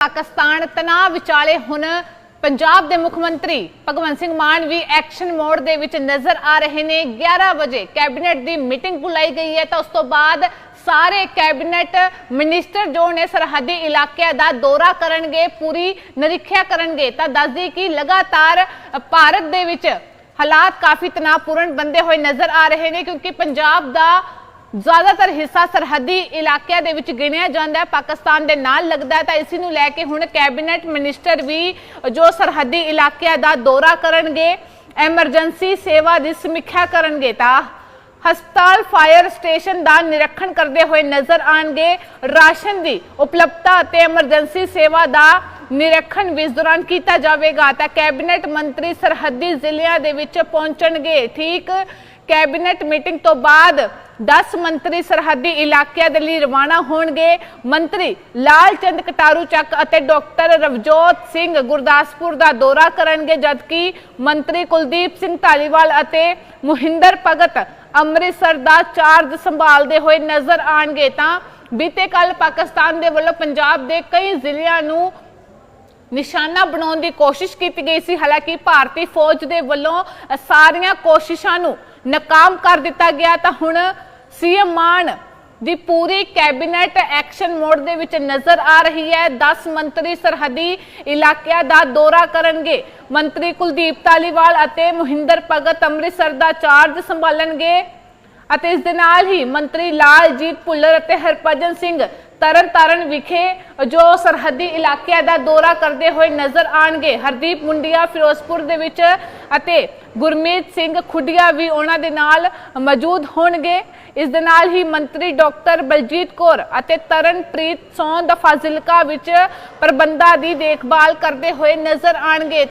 ਪਾਕਿਸਤਾਨ ਤਣਾਅ ਵਿਚਾਲੇ ਹੁਣ ਪੰਜਾਬ ਦੇ ਮੁੱਖ ਮੰਤਰੀ ਭਗਵੰਤ ਸਿੰਘ ਮਾਨ ਵੀ ਐਕਸ਼ਨ ਮੋਡ ਦੇ ਵਿੱਚ ਨਜ਼ਰ ਆ ਰਹੇ ਨੇ। 11 ਵਜੇ ਕੈਬਨਿਟ ਦੀ ਮੀਟਿੰਗ ਬੁਲਾਈ ਗਈ ਹੈ ਤਾਂ ਉਸ ਤੋਂ ਬਾਅਦ ਸਾਰੇ ਕੈਬਨਿਟ ਮਿਨਿਸਟਰ ਜੋ ਨੇ ਸਰਹੱਦੀ ਇਲਾਕਿਆਂ ਦਾ ਦੌਰਾ ਕਰਨਗੇ, ਪੂਰੀ ਨਿਰੀਖਿਆ ਕਰਨਗੇ। ਤਾਂ ਦੱਸਦੀ ਕਿ ਲਗਾਤਾਰ ਭਾਰਤ ਦੇ ਵਿੱਚ ਹਾਲਾਤ ਕਾਫੀ ਤਣਾਅਪੂਰਨ ਬੰਦੇ ਹੋਏ ਨਜ਼ਰ ਆ ਰਹੇ ਨੇ ਕਿਉਂਕਿ ਪੰਜਾਬ ਦਾ ਜ਼ਿਆਦਾਤਰ ਹਿੱਸਾ ਸਰਹੱਦੀ ਇਲਾਕਿਆਂ ਦੇ ਵਿੱਚ ਗਿਣਿਆ ਜਾਂਦਾ ਹੈ। ਪਾਕਿਸਤਾਨ ਦੇ ਨਾਲ ਲੱਗਦਾ ਹੈ ਤਾਂ ਇਸੇ ਨੂੰ ਲੈ ਕੇ ਹੁਣ ਕੈਬਨਿਟ ਮਿਨਿਸਟਰ ਵੀ ਜੋ ਸਰਹੱਦੀ ਇਲਾਕਿਆਂ ਦਾ ਦੌਰਾ ਕਰਨਗੇ, ਐਮਰਜੈਂਸੀ ਸੇਵਾ ਦੀ ਸਮੀਖਿਆ ਕਰਨਗੇ ਤਾਂ ਹਸਪਤਾਲ, ਫਾਇਰ ਸਟੇਸ਼ਨ ਦਾ ਨਿਰੀਖਣ ਕਰਦੇ ਹੋਏ ਨਜ਼ਰ ਆਣਗੇ। ਰਾਸ਼ਨ ਦੀ ਉਪਲਬਧਤਾ ਅਤੇ ਐਮਰਜੈਂਸੀ ਸੇਵਾ ਦਾ ਨਿਰੀਖਣ ਵੀ ਇਸ ਦੌਰਾਨ ਕੀਤਾ ਜਾਵੇਗਾ ਤਾਂ ਕੈਬਨਿਟ ਮੰਤਰੀ ਸਰਹੱਦੀ ਜ਼ਿਲ੍ਹਿਆਂ ਦੇ ਵਿੱਚ ਪਹੁੰਚਣਗੇ। ਠੀਕ ਕੈਬਨਿਟ ਮੀਟਿੰਗ ਤੋਂ ਬਾਅਦ 10 ਮੰਤਰੀ ਸਰਹੱਦੀ ਇਲਾਕਿਆਂ ਦੇ ਲਈ ਰਵਾਨਾ ਹੋਣਗੇ। ਮੰਤਰੀ ਲਾਲਚੰਦ ਕਟਾਰੂ ਚੱਕ ਅਤੇ ਡਾਕਟਰ ਰਵਜੋਤ ਸਿੰਘ ਗੁਰਦਾਸਪੁਰ ਦਾ ਦੌਰਾ ਕਰਨਗੇ, ਜਦਕਿ ਮੰਤਰੀ ਕੁਲਦੀਪ ਸਿੰਘ ਢਾਲੀਵਾਲ ਅਤੇ ਮੁਹਿੰਦਰ ਭਗਤ ਅੰਮ੍ਰਿਤਸਰ ਦਾ ਚਾਰਜ ਸੰਭਾਲਦੇ ਹੋਏ ਨਜ਼ਰ ਆਣਗੇ। ਤਾਂ ਬੀਤੇ ਕੱਲ ਪਾਕਿਸਤਾਨ ਦੇ ਵੱਲੋਂ ਪੰਜਾਬ ਦੇ ਕਈ ਜ਼ਿਲ੍ਹਿਆਂ ਨੂੰ ਨਿਸ਼ਾਨਾ ਬਣਾਉਣ ਦੀ ਕੋਸ਼ਿਸ਼ ਕੀਤੀ ਗਈ ਸੀ। ਹਾਲਾਂਕਿ ਭਾਰਤੀ ਫੌਜ ਦੇ ਵੱਲੋਂ ਸਾਰੀਆਂ ਕੋਸ਼ਿਸ਼ਾਂ ਨੂੰ ਨਾਕਾਮ ਕਰ ਦਿੱਤਾ ਗਿਆ। ਤਾਂ ਹੁਣ ਸੀਐਮ ਮਾਨ ਦੀ ਪੂਰੀ ਕੈਬਨਿਟ ਐਕਸ਼ਨ ਮੋਡ ਦੇ ਵਿੱਚ ਨਜ਼ਰ ਆ ਰਹੀ ਹੈ। 10 ਮੰਤਰੀ ਸਰਹੱਦੀ ਇਲਾਕਿਆਂ ਦਾ ਦੌਰਾ ਕਰਨਗੇ। ਮੰਤਰੀ ਕੁਲਦੀਪ ਤਾਲੀਵਾਲ ਅਤੇ ਮੁਹਿੰਦਰ ਭਗਤ ਅੰਮ੍ਰਿਤਸਰ ਦਾ ਚਾਰਜ ਸੰਭਾਲਣਗੇ। ਅਤੇ ਇਸ ਦੇ ਨਾਲ ਹੀ ਮੰਤਰੀ ਲਾਲਜੀਤ ਭੁੱਲਰ ਅਤੇ ਹਰਭਜਨ ਸਿੰਘ ਤਰਨਤਾਰਨ ਵਿਖੇ ਜੋ ਸਰਹੱਦੀ ਇਲਾਕਿਆਂ ਦਾ ਦੌਰਾ ਕਰਦੇ ਹੋਏ ਨਜ਼ਰ ਆਣਗੇ ਹਰਦੀਪ ਮੁੰਡੀਆ ਫਿਰੋਜ਼ਪੁਰ ਦੇ ਵਿੱਚ ਅਤੇ ਗੁਰਮੀਤ ਸਿੰਘ ਖੁੱਡੀਆ ਵੀ ਉਹਨਾਂ ਦੇ ਨਾਲ ਮੌਜੂਦ ਹੋਣਗੇ। ਇਸ ਦੇ ਨਾਲ ਹੀ ਮੰਤਰੀ ਡਾਕਟਰ ਬਲਜੀਤ ਕੌਰ ਅਤੇ ਤਰਨਪ੍ਰੀਤ ਸੌਂਦ ਫਾਜ਼ਿਲਕਾ ਵਿੱਚ ਪ੍ਰਬੰਧਾਂ ਦੀ ਦੇਖਭਾਲ ਕਰਦੇ ਹੋਏ ਨਜ਼ਰ ਆਣਗੇ